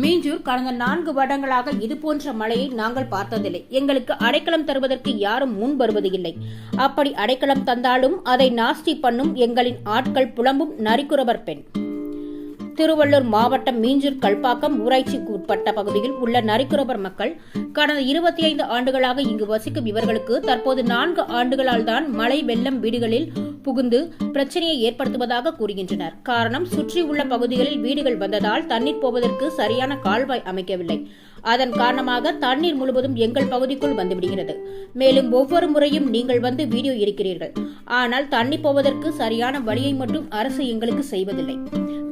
மீஞ்சூர் கடந்த நான்கு வருடங்களாக இதுபோன்ற மழையை நாங்கள் பார்த்ததில்லை. எங்களுக்கு அடைக்கலம் தருவதற்கு யாரும் முன் வருவது இல்லை அப்படி அடைக்கலம் தந்தாலும் அதை நாஸ்தி பண்ணும் எங்களின் ஆட்கள் புலம்பும் நரிக்குறவர் பெண். திருவள்ளூர் மாவட்டம் மீஞ்சூர் கல்பாக்கம் ஊராட்சிக்கு உட்பட்ட பகுதியில் உள்ள நரிக்குறவர் மக்கள் கடந்த இருபத்தி ஐந்து ஆண்டுகளாக இங்கு வசிக்கும் இவர்களுக்கு தற்போது நான்கு ஆண்டுகளால் தான் மழை வெள்ளம் வீடுகளில் புகுந்து பிரச்சனையை ஏற்படுத்துவதாக கூறுகின்றனர். காரணம் சுற்றி உள்ள பகுதிகளில் வீடுகள் வந்ததால் தண்ணீர் போவதற்கு சரியான கால்வாய் அமைக்கவில்லை. அதன் காரணமாக தண்ணீர் முழுவதும் எங்கள் பகுதிக்குள் வந்துவிடுகிறது. மேலும் ஒவ்வொரு முறையும் நீங்கள் வந்து வீடியோ எடுக்கிறீர்கள். ஆனால் தண்ணி போவதற்கு சரியான வழியை மட்டும் அரசு எங்களுக்கு செய்வதில்லை.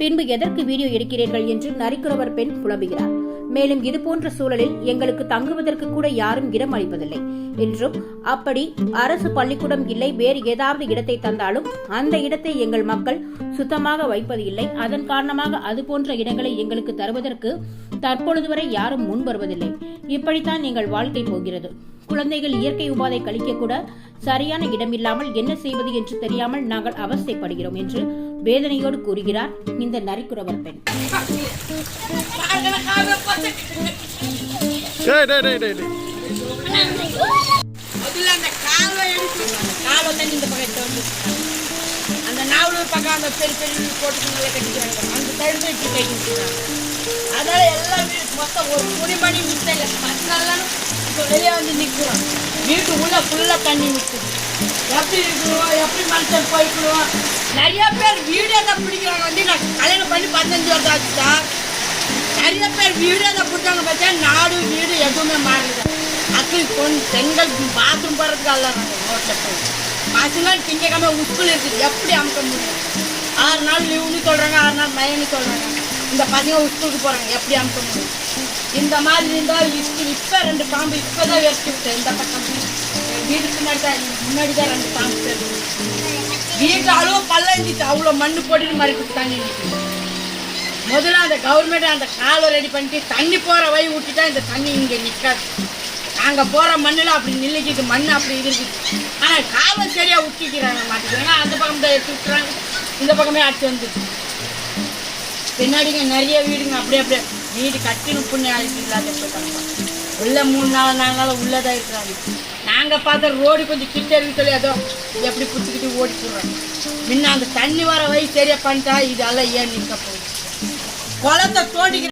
பின்பு எதற்கு வீடியோ எடுக்கிறீர்கள் என்று நரிக்குறவர் பெண் புலம்புகிறார். மேலும் இதுபோன்ற சூழலில் எங்களுக்கு தங்குவதற்கு கூட யாரும் இடம் அளிப்பதில்லை. என்றும் அப்படி அரசு பள்ளிக்கூடம் இல்லை வேறு ஏதாவது இடத்தை தந்தாலும் அந்த இடத்தை எங்கள் மக்கள் சுத்தமாக வைப்பது இல்லை. அதன் காரணமாக அதுபோன்ற இடங்களை எங்களுக்கு தருவதற்கு தற்பொழுது வரை யாரும் முன் வருவதில்லை. இப்படித்தான் எங்கள் வாழ்க்கை போகிறது. குழந்தைகள் இயற்கை உபாதை கழிக்க கூட சரியான இடம் இல்லாமல் என்ன செய்வது என்று தெரியாமல் நாங்கள் அவஸ்தைப்படுகிறோம் என்று வேதனையோடு கூறுகிறார் இந்த நரிக்குறவர் பெண். டேய் டேய் டேய் டேய். முதல்ல அந்த கால்வை எடுத்து கால்வை தண்ணி இந்த பக்கம் வந்து. அந்த நாவலூர் பக்கம் அந்த பெரிய பெரிய வீடு கட்டிக்கிறாங்க. அந்த சைடு வச்சு கட்டிக்கிறாங்க அதனால எல்லாம் வீடு மொத்தம் ஒரு துணி மணி மிச்சம் இல்லை. பத்து நாள்லாம் இப்போ வெளியே வந்து நிற்கிறோம். வீட்டு உள்ள ஃபுல்லாக தண்ணி நிற்கும் எப்படி இருக்கிறோம் எப்படி மனுஷன் போய்க்கணும்? நிறைய பேர் வீடியோ தான் பிடிக்கிறவங்க வந்து நான் கல்யாணம் பண்ணி பதினஞ்சு வருஷம் ஆச்சு தான் நிறைய பேர் வீடு அதை பிடிச்சாங்க பார்த்தா நாடு வீடு எதுவுமே மாறுது அக்கள் பொன் பெண்கள் பாத்ரூம் போகிறதுக்கு அல்ல நாங்கள் ரோட்டில் போய் பசங்க திங்கக்கிழமை உஸ்கூல் இருக்குது எப்படி அமுக்க முடியும்? ஆறு நாள் லீவுன்னு சொல்கிறாங்க ஆறு நாள் மயன்னு சொல்கிறாங்க இந்த பசங்க உஸ்கூலுக்கு போகிறாங்க எப்படி அமுக்க முடியும்? இந்த மாதிரி இருந்தால் ஸ்கூல் இப்போ ரெண்டு பாம்பு இப்போ தான் வெறுத்து விட்டேன். இந்த பக்கம் வீட்டுக்கு முன்னாடி தான் முன்னாடி தான் ரெண்டு பாம்பு தெரியும் வீட்டு அளவு பல்ல இருந்துச்சு அவ்வளோ மண்ணு போட்டுட்டு மறுக்கு தண்ணி இன்னைக்கு. முதல்ல அந்த கவர்மெண்ட் அந்த காலை ரெடி பண்ணிட்டு தண்ணி போகிற வழி விட்டுட்டா இந்த தண்ணி இங்கே நிற்காது நாங்கள் போகிற மண்ணில் அப்படி நில்லுக்கிது மண் அப்படி இருக்குது. ஆனால் காலை சரியாக விட்டிக்கிறாங்க மாட்டேங்கிறாங்க அந்த பக்கம் தான் எடுத்து விட்டுறாங்க இந்த பக்கமே அடிச்சு வந்துச்சு பின்னாடிங்க நிறைய வீடுங்க. அப்படியே அப்படியே வீடு கட்டின புண்ணு ஆயிடுச்சு உள்ள மூணு நாலு நாலு நாள் உள்ளதாக இருக்கிறாங்க. நாங்கள் பார்த்த ரோடு கொஞ்சம் கிட்ட இருக்கு சொல்லி அதோ எப்படி பிடிச்சிக்கிட்டு ஓடி போடுறாங்க. முன்ன அந்த தண்ணி வர வழி சரியா பண்ணிட்டா இதெல்லாம் ஏன் நிற்க போகுது? குளத்தை தோண்டிக்கிற